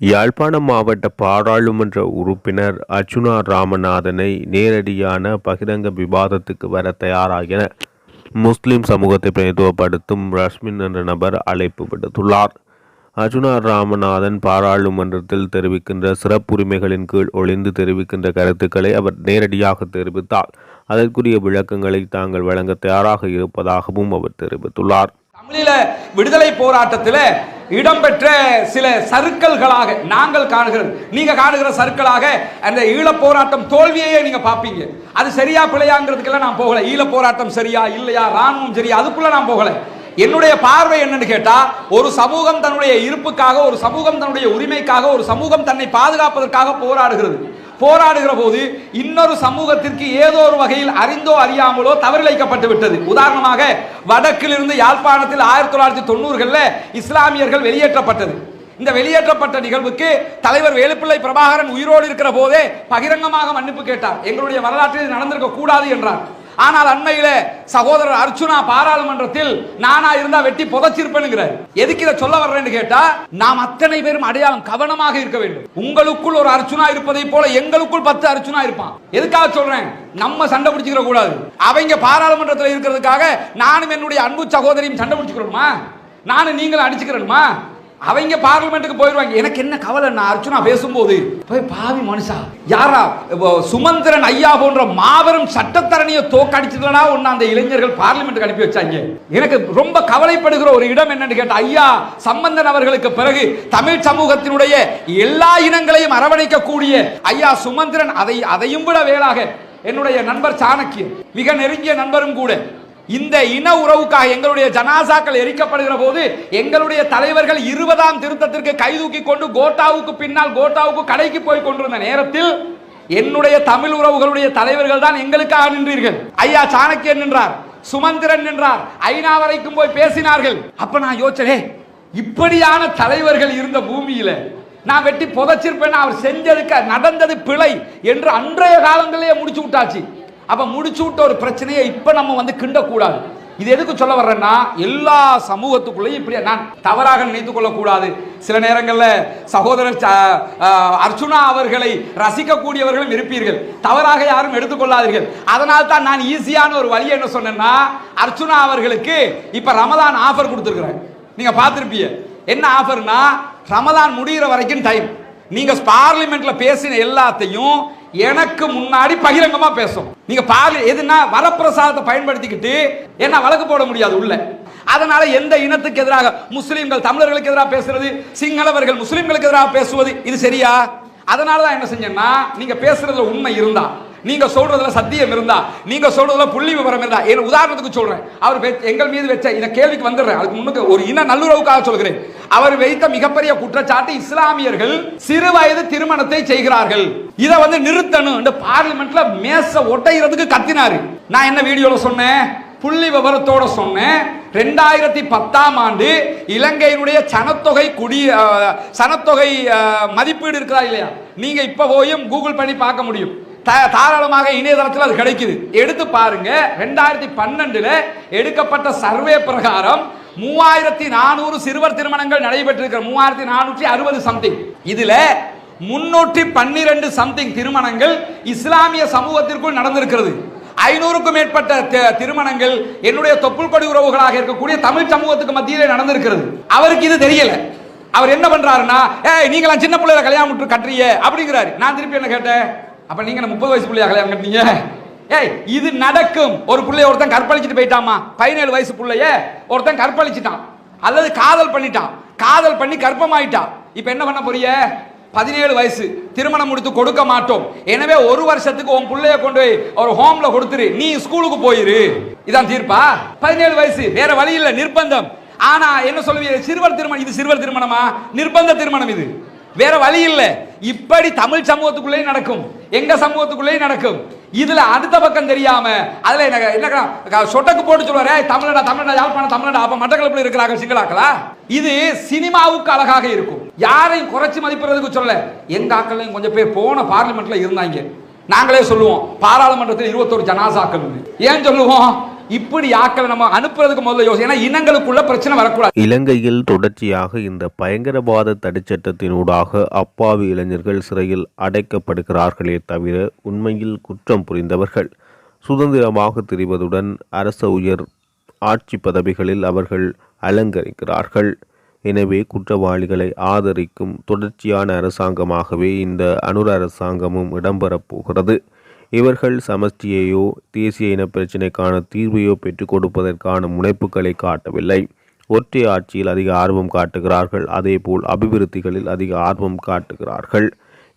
யாழ்ப்பாணம் மாவட்ட பாராளுமன்ற உறுப்பினர் அர்ஜுனா ராமநாதனை நேரடியான பகிரங்க விவாதத்துக்கு வர தயாராகின. முஸ்லிம் சமூகத்தை பிரதித்துவப்படுத்தும் ரஷ்மின் என்ற நபர் அழைப்பு விடுத்துள்ளார். அர்ஜுனா ராமநாதன் பாராளுமன்றத்தில் தெரிவிக்கின்ற சிறப்புரிமைகளின் கீழ் ஒளிந்து தெரிவிக்கின்ற கருத்துக்களை அவர் நேரடியாக தெரிவித்தார். அதற்குரிய விளக்கங்களை தாங்கள் வழங்க தயாராக இருப்பதாகவும் அவர் தெரிவித்துள்ளார். தமிழில விடுதலை போராட்டத்தில் இடம்பெற்ற சில சருக்கல்களாக நாங்கள் காணுகிறது. நீங்க காணுகிற சருக்களாக அந்த ஈழப் போராட்டம் தோல்வியையே நீங்க பார்ப்பீங்க. அது சரியா பிழையாங்கிறதுக்கெல்லாம் நான் போகல. ஈழப் போராட்டம் சரியா இல்லையா ராணுவம் சரியா அதுக்குள்ள நான் போகல. என்னுடைய பார்வை என்னன்னு கேட்டா ஒரு சமூகம் தன்னுடைய இருப்புக்காக ஒரு சமூகம் தன்னுடைய உரிமைக்காக ஒரு சமூகம் தன்னை பாதுகாப்பதற்காக போராடுகிறது. போராடுகிற போது இன்னொரு சமூகத்திற்கு ஏதோ ஒரு வகையில் அறிந்தோ அறியாமலோ தவறிழைக்கப்பட்டு விட்டது. உதாரணமாக வடக்கிலிருந்து யாழ்ப்பாணத்தில் ஆயிரத்தி தொள்ளாயிரத்தி தொண்ணூறுகளில் இஸ்லாமியர்கள் வெளியேற்றப்பட்டது. இந்த வெளியேற்றப்பட்ட நிகழ்வுக்கு தலைவர் வேலுப்பிள்ளை பிரபாகரன் உயிரோடு இருக்கிற போதே பகிரங்கமாக மன்னிப்பு கேட்டார். எங்களுடைய வரலாற்றில் நடந்திருக்க கூடாது என்றார். ஆனால் அண்மையில சகோதரர் அர்ச்சுனா பாராளுமன்றத்தில் நானா இருந்தா வெட்டி புதைச்சிருப்பேனுங்கிறார். எதுக்கு இதை சொல்ல வர்றேன்னு கேட்டா நாம் அத்தனை பேரும் அடையாளம் கவனமாக இருக்க வேண்டும். உங்களுக்குள் ஒரு அர்ச்சுனா இருப்பதை போல எங்களுக்குள் பத்து அர்ச்சுனா இருப்பான். எதுக்காக சொல்றேன்? நம்ம சண்டை பிடிச்சிக்கிற கூடாது. அவங்க பாராளுமன்றத்தில் இருக்கிறதுக்காக நானும் என்னுடைய அன்பு சகோதரியும் சண்டை பிடிச்சிக்கிறோமா? நானும் நீங்களும் அடிச்சுக்கிறோமா? அவங்க பார்லிமெண்ட்டுக்கு போயிடுவாங்க எனக்கு என்ன கவலை நான் அர்ச்சனா பேசும்போது போய் பாவி மனுஷா யாரா சுமந்திரன் ஐயா போன்ற மாபெரும் சட்டத்தரணியை தோக்கடிச்சதுனா ஒன்று அந்த இளைஞர்கள் பார்லிமெண்ட்டுக்கு அனுப்பி வச்சாங்க. எனக்கு ரொம்ப கவலைப்படுகிற ஒரு இடம் என்னன்னு கேட்டால் ஐயா சம்பந்தன் அவர்களுக்கு பிறகு தமிழ் சமூகத்தினுடைய எல்லா இனங்களையும் அரவணைக்கக்கூடிய ஐயா சுமந்திரன் அதை அதையும் விட வேளாக என்னுடைய நண்பர் சாணக்கியன் மிக நெருங்கிய நண்பரும் கூட. இந்த இன உறவுக்காக எங்களுடைய ஜனாசாக்கள் எரிக்கப்படுகிற போது எங்களுடைய தலைவர்கள் இருபதாம் திருத்தத்திற்கு கைதூக்கி கொண்டு கோட்டாவுக்கு பின்னால் கோட்டாவுக்கு கடைக்கு போய் கொண்டிருந்த நேரத்தில் என்னுடைய தமிழ் உறவுகளுடைய தலைவர்கள் தான் எங்களுக்காக நின்றீர்கள். ஐயா சாணக்கியன் நின்றார் சுமந்திரன் நின்றார் ஐநா வரைக்கும் போய் பேசினார்கள். அப்ப நான் யோசனே இப்படியான தலைவர்கள் இருந்த பூமியில நான் வெட்டி புதைச்சிருப்பேன் அவர் செஞ்சதுக்கு நடந்தது பிழை என்று அன்றைய காலங்களிலே முடிச்சு விட்டாச்சு. அப்போ முடிச்சு விட்ட ஒரு பிரச்சனையை இப்போ நம்ம வந்து கிண்டக்கூடாது. இது எதுக்கு சொல்ல வர்றேன்னா எல்லா சமூகத்துக்குள்ளேயும் இப்படி நான் தவறாக நினைத்து கொள்ளக்கூடாது. சில நேரங்களில் சகோதரர் ச- அர்ச்சுனா அவர்களை ரசிக்கக்கூடியவர்களும் இருப்பீர்கள். தவறாக யாரும் எடுத்துக்கொள்ளாதீர்கள் அதனால் தான் நான் ஈஸியான ஒரு வழி என்ன சொன்னேன்னா அர்ச்சுனா அவர்களுக்கு இப்போ ரமதான் ஆஃபர் கொடுத்துருக்குறேன் நீங்கள் பார்த்துருப்பீங்க. என்ன ஆஃபர்னா ரமதான் முடிகிற வரைக்கும் டைம் நீங்கள் பார்லிமெண்ட்டில் பேசின எல்லாத்தையும் எனக்கு முன்னாடி பகிரங்கமா பேசும் நீங்க பாரு எதுனா வரப்பிரசாதத்தை பயன்படுத்திக்கிட்டு என்ன வழக்கு போட முடியாது உள்ள. அதனால எந்த இனத்துக்கு எதிராக முஸ்லீம்கள் தமிழர்களுக்கு எதிராக பேசுறது சிங்களவர்கள் முஸ்லீம்களுக்கு எதிராக பேசுவது இது சரியா? அதனால தான் என்ன செஞ்சேன்னா நீங்க பேசுறதுல உண்மை இருந்தா. நீங்க சொல்றதுல சத்தியம் இருந்தா நீங்க சொல்றதுல புள்ளி விவரம் இருந்தா என் உதாரணத்துக்கு சொல்றேன். அவர் எங்கள் மீது வச்ச இந்த கேள்விக்கு வந்துடுறேன். அதுக்கு முன்னுக்கு ஒரு இன நல்லுறவுக்காக சொல்கிறேன். அவர் வைத்த மிகப்பெரிய குற்றச்சாட்டு இஸ்லாமியர்கள் சிறு வயது திருமணத்தை செய்கிறார்கள். இதை வந்து நிறுத்தணும். இந்த பார்லிமெண்ட்ல மேச ஒட்டைகிறதுக்கு கத்தினாரு. நான் என்ன வீடியோல சொன்னேன்? புள்ளி விவரத்தோட சொன்னேன். ரெண்டாயிரத்தி பத்தாம் ஆண்டு இலங்கையினுடைய சனத்தொகை குடி சனத்தொகை மதிப்பீடு இருக்கிறா இல்லையா? நீங்க இப்ப போயும் கூகுள் பண்ணி பார்க்க முடியும். தாராளமாக இணையதளத்தில் அது கிடைக்குது. எடுத்து பாருங்க. ரெண்டாயிரத்தி பன்னெண்டுல எடுக்கப்பட்ட சர்வே பிரகாரம் மூவாயிரத்தி நானூறு சிறுவர் திருமணங்கள் நடைபெற்றிருக்கிற மூவாயிரத்தி நானூற்றி அறுபது சம்திங் இதுல முன்னூற்றி பன்னிரண்டு சம்திங் திருமணங்கள் இஸ்லாமிய சமூகத்திற்குள் நடந்திருக்கிறது. ஐநூறுக்கும் மேற்பட்ட திருமணங்கள் என்னுடைய தொப்புள் கொடி உறவுகளாக இருக்கக்கூடிய தமிழ் சமூகத்துக்கு மத்தியிலே நடந்திருக்கிறது. அவருக்கு இது தெரியல. அவர் என்ன பண்றாருன்னா ஏய் நீங்களாம் சின்ன பிள்ளையில கல்யாணம் விட்டு கட்டுறீங்க அப்படிங்கிறாரு. நான் திருப்பி என்ன கேட்டேன்? அப்ப நீங்க முப்பது வயசு பிள்ளையா கல்யாணம் கட்டினீங்க ஏய் இது நடக்கும். ஒரு பிள்ளைய ஒருத்தன் கற்பழிச்சிட்டு போயிட்டாமா? பதினேழு வயசு பிள்ளைய ஒருத்தன் கற்பழிச்சிட்டான். அல்லது காதல் பண்ணிட்டான். காதல் பண்ணி கர்ப்பமாயிட்டான். இப்ப என்ன பண்ண போறிய பதினேழு வயசு. திருமணம் முடித்து கொடுக்க மாட்டோம். எனவே ஒரு வருஷத்துக்கு உன் பிள்ளைய கொண்டு போய் ஒரு ஹோம்ல கொடுத்துரு. நீ ஸ்கூலுக்கு போயிரு. இதான் தீர்ப்பா? பதினேழு வயசு. வேற வழி இல்ல. நிர்பந்தம். ஆனா என்ன சொல்லுவீங்க? சிறுவர் திருமணம். இது சிறுவர் திருமணமா? நிர்பந்த திருமணம் இது. வேற வழி இல்லை. இப்படி தமிழ் சமூகத்துக்குள்ளேயும் நடக்கும். எங்க சமூகத்துக்குள்ளேயும் நடக்கும். இதுல அடுத்த பக்கம் தெரியாம அதுல என்ன என்ன சொட்டக்கு போட்டு சொல்லுவாரு தமிழடா தமிழடா யாழ்ப்பாணம் தமிழடா? அப்ப மட்டக்களப்பில் இருக்கிறாங்க சிங்களாக்களா? இது சினிமாவுக்கு அழகாக இருக்கும். யாரையும் குறைச்சி மதிப்பிடுறதுக்கு சொல்ல எங்க ஆக்களையும் கொஞ்சம் பேர் போன பார்லிமெண்ட்ல இருந்தாங்க. நாங்களே சொல்லுவோம் பாராளுமன்றத்தில் இருபத்தொரு ஜனாசாக்கள். ஏன் சொல்லுவோம்? இப்படி ஆக்களை நம்ம அனுப்புறதுக்கு முதல்ல யோசனை ஏன்னா இனங்களுக்குள்ள பிரச்சனை வரக்கூடாது. இலங்கையில் தொடர்ச்சியாக இந்த பயங்கரவாத தடைச்சட்டத்தினூடாக அப்பாவி இளைஞர்கள் சிறையில் அடைக்கப்படுகிறார்களே தவிர உண்மையில் குற்றம் புரிந்தவர்கள். சுதந்திரமாக திரிவதுடன் அரச உயர் ஆட்சி பதவிகளில் அவர்கள் அலங்கரிக்கிறார்கள். எனவே குற்றவாளிகளை ஆதரிக்கும் தொடர்ச்சியான அரசாங்கமாகவே இந்த அனுர அரசாங்கமும் இடம்பெறப் போகிறது. இவர்கள் சமஷ்டியையோ தேசிய இன பிரச்சினைக்கான தீர்வையோ பெற்றுக் கொடுப்பதற்கான முனைப்புகளை காட்டவில்லை. ஒற்றை ஆட்சியில் அதிக ஆர்வம் காட்டுகிறார்கள் அதேபோல் அபிவிருத்திகளில் அதிக ஆர்வம் காட்டுகிறார்கள்.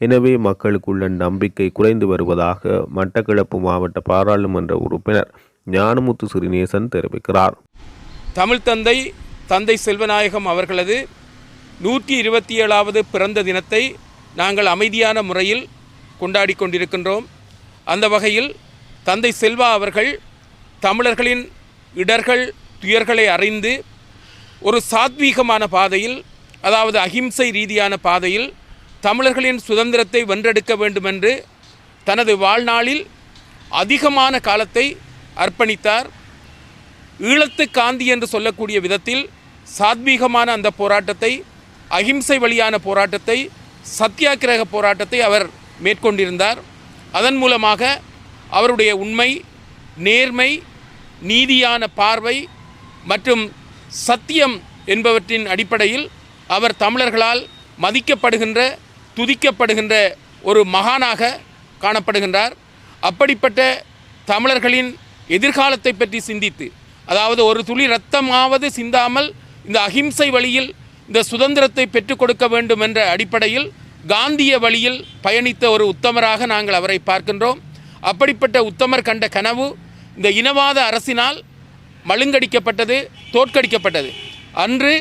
எனவே மக்களுக்குள்ள நம்பிக்கை குறைந்து வருவதாக மட்டக்களப்பு மாவட்ட பாராளுமன்ற உறுப்பினர் ஞானமுத்து சிறிநேசன் தெரிவிக்கிறார். தமிழ் தந்தை தந்தை செல்வநாயகம் அவர்களது நூற்றி இருபத்தி ஏழாவது பிறந்த தினத்தை நாங்கள் அமைதியான முறையில் கொண்டாடி கொண்டிருக்கின்றோம். அந்த வகையில் தந்தை செல்வா அவர்கள் தமிழர்களின் இடர்கள் துயர்களை அறிந்து ஒரு சாத்வீகமான பாதையில் அதாவது அகிம்சை ரீதியான பாதையில் தமிழர்களின் சுதந்திரத்தை வென்றெடுக்க வேண்டுமென்று தனது வாழ்நாளில் அதிகமான காலத்தை அர்ப்பணித்தார். ஈழத்து காந்தி என்று சொல்லக்கூடிய விதத்தில் சாத்வீகமான அந்த போராட்டத்தை அகிம்சை வழியான போராட்டத்தை சத்தியாகிரக போராட்டத்தை அவர் மேற்கொண்டிருந்தார். அதன் மூலமாக அவருடைய உண்மை நேர்மை நீதியான பார்வை மற்றும் சத்தியம் என்பவற்றின் அடிப்படையில் அவர் தமிழர்களால் மதிக்கப்படுகின்ற துதிக்கப்படுகின்ற ஒரு மகானாக காணப்படுகின்றார். அப்படிப்பட்ட தமிழர்களின் எதிர்காலத்தை பற்றி சிந்தித்து அதாவது ஒரு துளி ரத்தமாவது சிந்தாமல் இந்த அகிம்சை வழியில் இந்த சுதந்திரத்தை பெற்றுக் கொடுக்க வேண்டும் என்ற அடிப்படையில் காந்திய வழியில் பயணித்த ஒரு உத்தமராக நாங்கள் அவரை பார்க்கின்றோம். அப்படிப்பட்ட உத்தமர் கண்ட கனவு இந்த இனவாத அரசினால் மழுங்கடிக்கப்பட்டது தோற்கடிக்கப்பட்டது. அன்று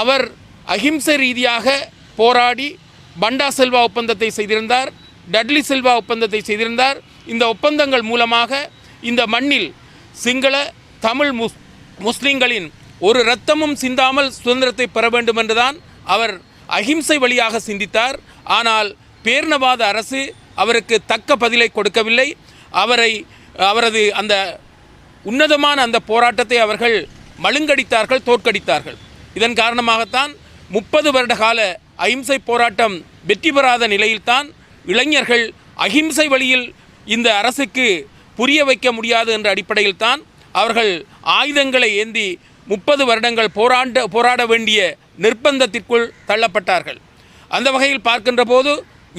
அவர் அகிம்சை ரீதியாக போராடி பண்டா செல்வா ஒப்பந்தத்தை செய்திருந்தார் டட்லி செல்வா ஒப்பந்தத்தை செய்திருந்தார். இந்த ஒப்பந்தங்கள் மூலமாக இந்த மண்ணில் சிங்கள தமிழ் முஸ் முஸ்லீம்களின் ஒரு இரத்தமும் சிந்தாமல் சுதந்திரத்தை பெற வேண்டும் என்றுதான் அவர் அகிம்சை வழியாக சிந்தித்தார். ஆனால் பேர்ணவாத அரசு அவருக்கு தக்க பதிலை கொடுக்கவில்லை. அவரை அவரது அந்த உன்னதமான அந்த போராட்டத்தை அவர்கள் மழுங்கடித்தார்கள் தோற்கடித்தார்கள். இதன் காரணமாகத்தான் முப்பது வருட கால அகிம்சை போராட்டம் வெற்றி பெறாத நிலையில்தான் இளைஞர்கள் அகிம்சை வழியில் இந்த அரசுக்கு புரிய வைக்க முடியாது என்ற அடிப்படையில் தான் அவர்கள் ஆயுதங்களை ஏந்தி முப்பது வருடங்கள் போராண்ட போராட வேண்டிய நிர்பந்தத்திற்குள் தள்ளப்பட்டார்கள். அந்த வகையில் பார்க்கின்ற போது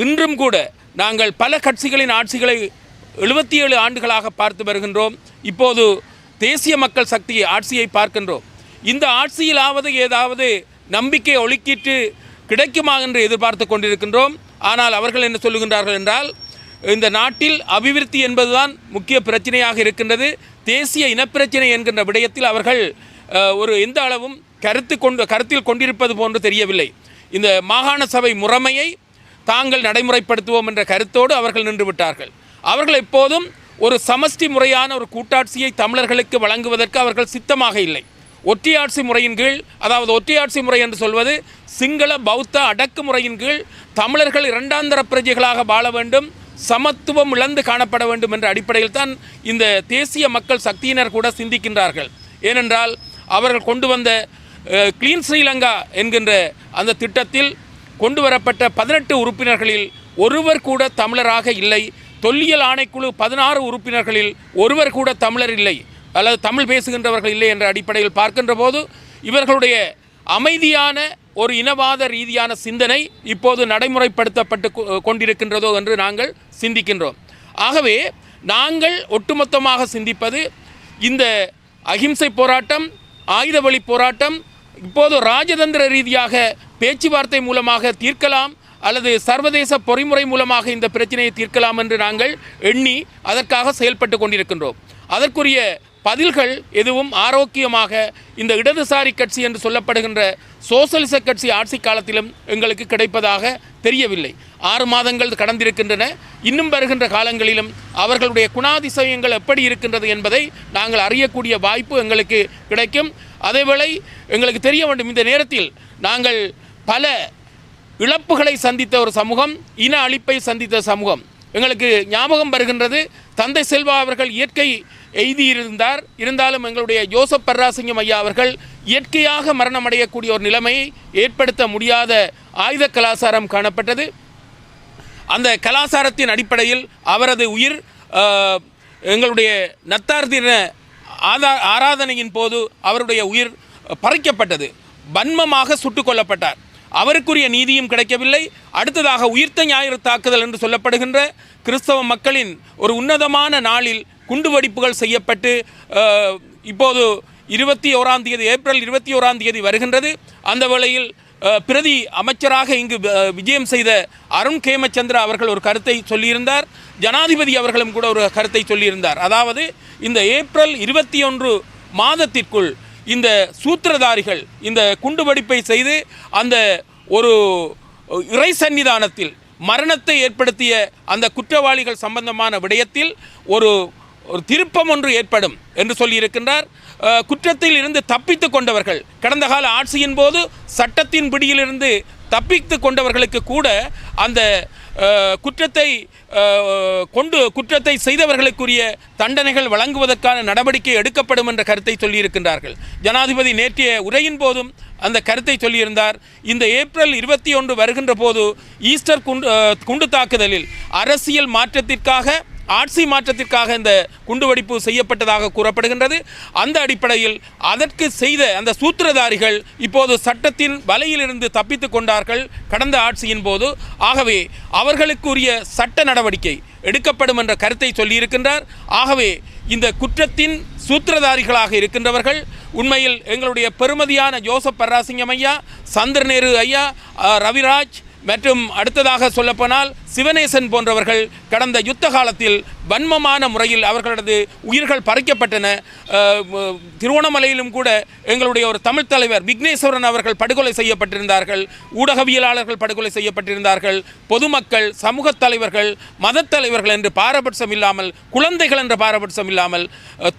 இன்றும் கூட நாங்கள் பல கட்சிகளின் ஆட்சிகளை எழுபத்தி ஏழு ஆண்டுகளாக பார்த்து வருகின்றோம். இப்போது தேசிய மக்கள் சக்தி ஆட்சியை பார்க்கின்றோம். இந்த ஆட்சியிலாவது ஏதாவது நம்பிக்கை ஒழுக்கிட்டு கிடைக்குமா என்று எதிர்பார்த்து கொண்டிருக்கின்றோம். ஆனால் அவர்கள் என்ன சொல்லுகின்றார்கள் என்றால் இந்த நாட்டில் அபிவிருத்தி என்பதுதான் முக்கிய பிரச்சனையாக இருக்கின்றது. தேசிய இனப்பிரச்சனை என்கின்ற விடயத்தில் அவர்கள் ஒரு எந்த அளவும் கருத்து கொண்டு கருத்தில் கொண்டிருப்பது போன்று தெரியவில்லை. இந்த மாகாண சபை முறைமையை தாங்கள் நடைமுறைப்படுத்துவோம் என்ற கருத்தோடு அவர்கள் நின்று விட்டார்கள். அவர்கள் எப்போதும் ஒரு சமஷ்டி முறையான ஒரு கூட்டாட்சியை தமிழர்களுக்கு வழங்குவதற்கு அவர்கள் சித்தமாக இல்லை. ஒற்றையாட்சி முறையின் கீழ் அதாவது ஒற்றையாட்சி முறை என்று சொல்வது சிங்கள பௌத்த அடக்குமுறையின் கீழ் தமிழர்கள் இரண்டாந்தர பிரஜைகளாக வாழ வேண்டும் சமத்துவம் இழந்து காணப்பட வேண்டும் என்ற அடிப்படையில் தான் இந்த தேசிய மக்கள் சக்தியினர் கூட சிந்திக்கின்றார்கள். ஏனென்றால் அவர்கள் கொண்டு வந்த கிளீன் ஸ்ரீலங்கா என்கின்ற அந்த திட்டத்தில் கொண்டு வரப்பட்ட பதினெட்டு உறுப்பினர்களில் ஒருவர் கூட தமிழராக இல்லை. தொல்லியல் ஆணைக்குழு பதினாறு உறுப்பினர்களில் ஒருவர் கூட தமிழர் இல்லை. அல்லது தமிழ் பேசுகின்றவர்கள் இல்லை என்ற அடிப்படையில் பார்க்கின்ற போது இவர்களுடைய அமைதியான ஒரு இனவாத ரீதியான சிந்தனை இப்போது நடைமுறைப்படுத்தப்பட்டு கொ- கொண்டிருக்கின்றதோ என்று நாங்கள் சிந்திக்கின்றோம். ஆகவே நாங்கள் ஒட்டுமொத்தமாக சிந்திப்பது இந்த அகிம்சை போராட்டம் ஆயுத வழி போராட்டம் இப்போது ராஜதந்திர ரீதியாக பேச்சுவார்த்தை மூலமாக தீர்க்கலாம் அல்லது சர்வதேச பொறிமுறை மூலமாக இந்த பிரச்சனையை தீர்க்கலாம் என்று நாங்கள் எண்ணி அதற்காக செயல்பட்டு கொண்டிருக்கின்றோம். அதற்குரிய பதில்கள் எதுவும் ஆரோக்கியமாக இந்த இடதுசாரி கட்சி என்று சொல்லப்படுகின்ற சோசலிச கட்சி ஆட்சி காலத்திலும் எங்களுக்கு கிடைப்பதாக தெரியவில்லை. ஆறு மாதங்கள் கடந்திருக்கின்றன. இன்னும் வருகின்ற காலங்களிலும் அவர்களுடைய குணாதிசயங்கள் எப்படி இருக்கின்றது என்பதை நாங்கள் அறியக்கூடிய வாய்ப்பு எங்களுக்கு கிடைக்கும். அதேவேளை எங்களுக்கு தெரிய வேண்டும் இந்த நேரத்தில் நாங்கள் பல இழப்புகளை சந்தித்த ஒரு சமூகம் இன அழிப்பை சந்தித்த சமூகம். எங்களுக்கு ஞாபகம் வருகின்றது தந்தை செல்வா அவர்கள் இயற்கை எய்தியிருந்தார். இருந்தாலும் எங்களுடைய ஜோசப் பர்ராசிங்கம் ஐயா அவர்கள் இயற்கையாக மரணமடையக்கூடிய ஒரு நிலைமையை ஏற்படுத்த முடியாத ஆயுத கலாச்சாரம் காணப்பட்டது. அந்த கலாச்சாரத்தின் அடிப்படையில் அவரது உயிர் எங்களுடைய நத்தார் தின ஆதா ஆராதனையின் போது அவருடைய உயிர் பறிக்கப்பட்டது. வன்மமாக சுட்டுக் கொல்லப்பட்டார். அவருக்குரிய நீதியும் கிடைக்கவில்லை. அடுத்ததாக உயிர்த்த ஞாயிறு தாக்குதல் என்று சொல்லப்படுகின்ற கிறிஸ்தவ மக்களின் ஒரு உன்னதமான நாளில் குண்டுவெடிப்புகள் செய்யப்பட்டு இப்போது இருபத்தி ஓராம் தேதி ஏப்ரல் இருபத்தி ஓராம் தேதி வருகின்றது. அந்த வேளையில் பிரதி அமைச்சராக இங்கு விஜயம் செய்த அருண் கேமச்சந்திரா அவர்கள் ஒரு கருத்தை சொல்லியிருந்தார். ஜனாதிபதி அவர்களும் கூட ஒரு கருத்தை சொல்லியிருந்தார். அதாவது இந்த ஏப்ரல் இருபத்தி ஒன்று மாதத்திற்குள் இந்த சூத்திரதாரிகள் இந்த குண்டுவெடிப்பை செய்து அந்த ஒரு இறை சன்னிதானத்தில் மரணத்தை ஏற்படுத்திய அந்த குற்றவாளிகள் சம்பந்தமான விடயத்தில் ஒரு ஒரு திருப்பம் ஒன்று ஏற்படும் என்று சொல்லியிருக்கின்றார். குற்றத்தில் இருந்து தப்பித்து கொண்டவர்கள். கடந்த கால ஆட்சியின் போது சட்டத்தின் பிடியிலிருந்து தப்பித்து கொண்டவர்களுக்கு கூட அந்த குற்றத்தை கொண்டு குற்றத்தை செய்தவர்களுக்குரிய தண்டனைகள் வழங்குவதற்கான நடவடிக்கை எடுக்கப்படும் என்ற கருத்தை சொல்லியிருக்கின்றார்கள். ஜனாதிபதி நேற்றைய உரையின் போதும் அந்த கருத்தை சொல்லியிருந்தார். இந்த ஏப்ரல் இருபத்தி ஒன்று வருகின்ற போது ஈஸ்டர் குண்டு குண்டு தாக்குதலில் அரசியல் மாற்றத்திற்காக ஆட்சி மாற்றத்திற்காக இந்த குண்டுவெடிப்பு செய்யப்பட்டதாக கூறப்படுகின்றது. அந்த அடிப்படையில் அதற்கு செய்த அந்த சூத்திரதாரிகள் இப்போது சட்டத்தின் வலையிலிருந்து தப்பித்து கொண்டார்கள் கடந்த ஆட்சியின் போது. ஆகவே அவர்களுக்குரிய சட்ட நடவடிக்கை எடுக்கப்படும் என்ற கருத்தை சொல்லியிருக்கின்றார். ஆகவே இந்த குற்றத்தின் சூத்திரதாரிகளாக இருக்கின்றவர்கள் உண்மையில் எங்களுடைய பெருமதியான ஜோசப் பர்ராசிங்கம் ஐயா சந்திரநேரு ஐயா ரவிராஜ் மற்றும் அடுத்ததாக சொல்லப்போனால் சிவனேசன் போன்றவர்கள் கடந்த யுத்த காலத்தில் வன்மமான முறையில் அவர்களது உயிர்கள் பறிக்கப்பட்டன. திருவோணமலையிலும் கூட எங்களுடைய ஒரு தமிழ் தலைவர் விக்னேஸ்வரன் அவர்கள் படுகொலை செய்யப்பட்டிருந்தார்கள். ஊடகவியலாளர்கள் படுகொலை செய்யப்பட்டிருந்தார்கள். பொதுமக்கள் சமூக தலைவர்கள் மதத் தலைவர்கள் என்று பாரபட்சம் இல்லாமல் குழந்தைகள் என்ற பாரபட்சம் இல்லாமல்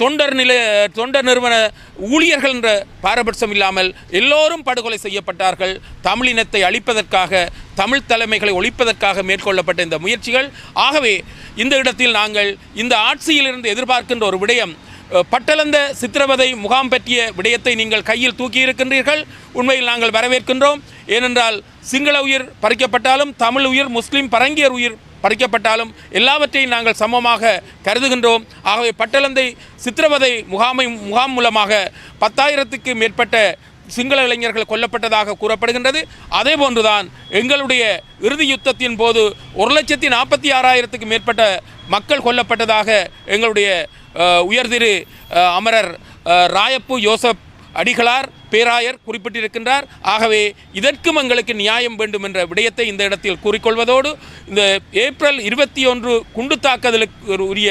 தொண்டர் நிலை தொண்டர் நிறுவன ஊழியர்கள் என்ற பாரபட்சம் இல்லாமல் எல்லோரும் படுகொலை செய்யப்பட்டார்கள். தமிழினத்தை அழிப்பதற்காக தமிழ் தலைமைகளை ஒழிப்பதற்காக மேற்கொள்ளப்பட்ட இந்த முயற்சிகள். ஆகவே இந்த இடத்தில் நாங்கள் இந்த ஆட்சியிலிருந்து எதிர்பார்க்கின்ற ஒரு விடயம் பட்டளந்த சித்திரவதை முகாம் பற்றிய விடயத்தை நீங்கள் கையில் தூக்கி இருக்கின்றீர்கள் உண்மையில் நாங்கள் வரவேற்கின்றோம். ஏனென்றால் சிங்கள உயிர் பறிக்கப்பட்டாலும் தமிழ் உயிர் முஸ்லீம் பரங்கியர் உயிர் பறிக்கப்பட்டாலும் எல்லாவற்றையும் நாங்கள் சமமாக கருதுகின்றோம். ஆகவே பட்டளந்தை சித்திரவதை முகாமை முகாம் மூலமாக பத்தாயிரத்துக்கு மேற்பட்ட சிங்கள இளைஞர்கள் கொல்லப்பட்டதாக கூறப்படுகின்றது. அதே போன்றுதான் எங்களுடைய இறுதி யுத்தத்தின் போது ஒரு லட்சத்தி நாற்பத்தி ஆறாயிரத்துக்கு மேற்பட்ட மக்கள் கொல்லப்பட்டதாக எங்களுடைய உயர்திரு அமரர் ராயப்பு யோசப் அடிகளார் பேராயர் குறிப்பிட்டிருக்கின்றார். ஆகவே இதற்கும் எங்களுக்கு நியாயம் வேண்டும் என்ற விடயத்தை இந்த இடத்தில் கூறிக்கொள்வதோடு இந்த ஏப்ரல் இருபத்தி ஒன்று குண்டு தாக்குதலுக்கு உரிய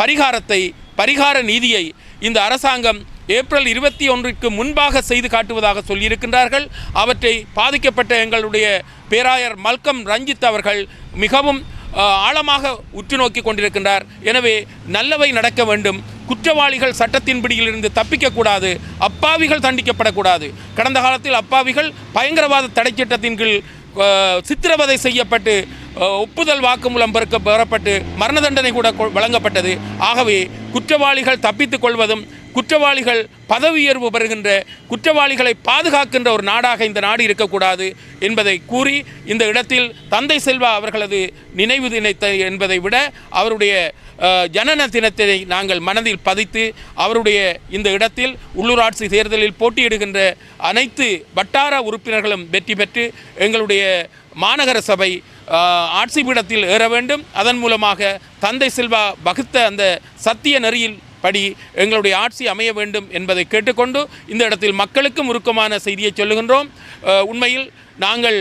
பரிகாரத்தை பரிகார நீதியை இந்த அரசாங்கம் ஏப்ரல் இருபத்தி ஒன்றுக்கு முன்பாக செய்து காட்டுவதாக சொல்லியிருக்கின்றார்கள். அவற்றை பாதிக்கப்பட்ட எங்களுடைய பேராயர் மல்கம் ரஞ்சித் அவர்கள் மிகவும் ஆழமாக உற்று நோக்கி கொண்டிருக்கின்றார். எனவே நல்லவை நடக்க வேண்டும். குற்றவாளிகள் சட்டத்தின் பிடியிலிருந்து தப்பிக்கக்கூடாது. அப்பாவிகள் தண்டிக்கப்படக்கூடாது. கடந்த காலத்தில் அப்பாவிகள் பயங்கரவாத தடை சட்டத்தின் கீழ் சித்திரவதை செய்யப்பட்டு ஒப்புதல் வாக்குமூலம் பெறப்பட்டு மரண தண்டனை கூட கொ- வழங்கப்பட்டது. ஆகவே குற்றவாளிகள் தப்பித்துக் கொள்வதும் குற்றவாளிகள் பதவி உயர்வு பெறுகின்ற குற்றவாளிகளை பாதுகாக்கின்ற ஒரு நாடாக இந்த நாடு இருக்கக்கூடாது என்பதை கூறி இந்த இடத்தில் தந்தை செல்வா அவர்களது நினைவு தினத்தை என்பதை விட அவருடைய ஜனன தினத்தை நாங்கள் மனதில் பதித்து அவருடைய இந்த இடத்தில் உள்ளூராட்சி தேர்தலில் போட்டியிடுகின்ற அனைத்து வட்டார உறுப்பினர்களும் வெற்றி பெற்று எங்களுடைய மாநகர சபை ஆட்சி பீடத்தில் ஏற வேண்டும். அதன் மூலமாக தந்தை செல்வா வகுத்த அந்த சத்திய நெறியில் படி எங்களுடைய ஆட்சி அமைய வேண்டும் என்பதை கேட்டுக்கொண்டு இந்த இடத்தில் மக்களுக்கும் உருக்கமான செய்தியை சொல்லுகின்றோம். உண்மையில் நாங்கள்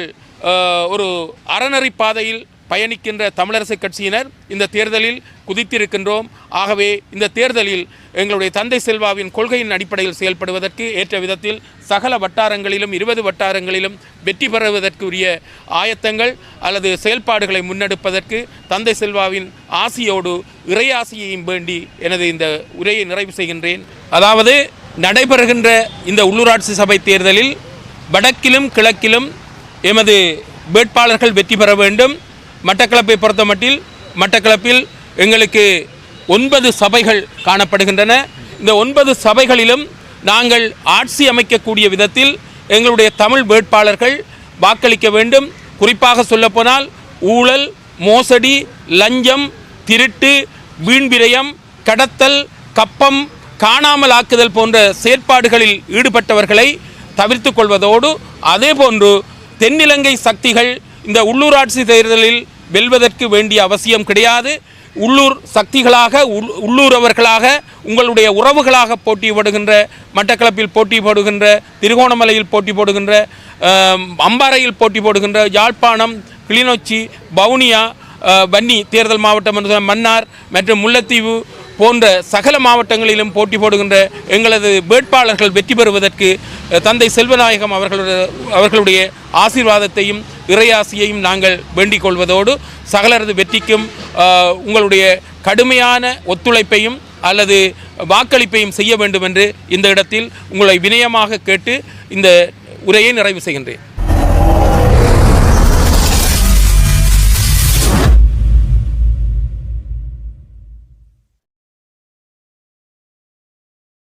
ஒரு அறநெறி பாதையில் பயணிக்கின்ற தமிழரசு கட்சியினர் இந்த தேர்தலில் குதித்திருக்கின்றோம். ஆகவே இந்த தேர்தலில் எங்களுடைய தந்தை செல்வாவின் கொள்கையின் அடிப்படையில் செயல்படுவதற்கு ஏற்ற விதத்தில் சகல வட்டாரங்களிலும் இருபது வட்டாரங்களிலும் வெற்றி பெறுவதற்குரிய ஆயத்தங்கள் அல்லது செயல்பாடுகளை முன்னெடுப்பதற்கு தந்தை செல்வாவின் ஆசியோடு இறையாசியையும் வேண்டி எனது இந்த உரையை நிறைவு செய்கின்றேன். அதாவது நடைபெறுகின்ற இந்த உள்ளூராட்சி சபை தேர்தலில் வடக்கிலும் கிழக்கிலும் எமது வேட்பாளர்கள் வெற்றி பெற வேண்டும். மட்டக்களப்பை பொறுத்தமட்டில் மட்டக்களப்பில் எங்களுக்கு ஒன்பது சபைகள் காணப்படுகின்றன. இந்த ஒன்பது சபைகளிலும் நாங்கள் ஆட்சி அமைக்கக்கூடிய விதத்தில் எங்களுடைய தமிழ் வேட்பாளர்கள் வாக்களிக்க வேண்டும். குறிப்பாக சொல்லப்போனால் ஊழல் மோசடி லஞ்சம் திருட்டு வீண்விரயம் கடத்தல் கப்பம் காணாமல் ஆக்குதல் போன்ற செயற்பாடுகளில் ஈடுபட்டவர்களை தவிர்த்து கொள்வதோடு அதேபோன்று தென்னிலங்கை சக்திகள் இந்த உள்ளூராட்சி தேர்தலில் வெல்வதற்கு வேண்டிய அவசியம் கிடையாது. உள்ளூர் சக்திகளாக உள்ளூரவர்களாக உங்களுடைய உறவுகளாக போட்டி போடுகின்ற மட்டக்களப்பில் போட்டி போடுகின்ற திருகோணமலையில் போட்டி போடுகின்ற அம்பாறையில் போட்டி போடுகின்ற யாழ்ப்பாணம் கிளிநொச்சி வவுனியா வன்னி தேர்தல் மாவட்டம் மன்னார் மற்றும் முல்லைத்தீவு போன்ற சகல மாவட்டங்களிலும் போட்டி போடுகின்ற எங்களது வேட்பாளர்கள் வெற்றி பெறுவதற்கு தந்தை செல்வநாயகம் அவர்களுடைய அவர்களுடைய ஆசீர்வாதத்தையும் இறையாசியையும் நாங்கள் வேண்டிக் கொள்வதோடு சகலரது வெற்றிக்கும் உங்களுடைய கடுமையான ஒத்துழைப்பையும் அல்லது வாக்களிப்பையும் செய்ய வேண்டும் என்று இந்த இடத்தில் உங்களை வினயமாக கேட்டு இந்த உரையை நிறைவு செய்கின்றேன்.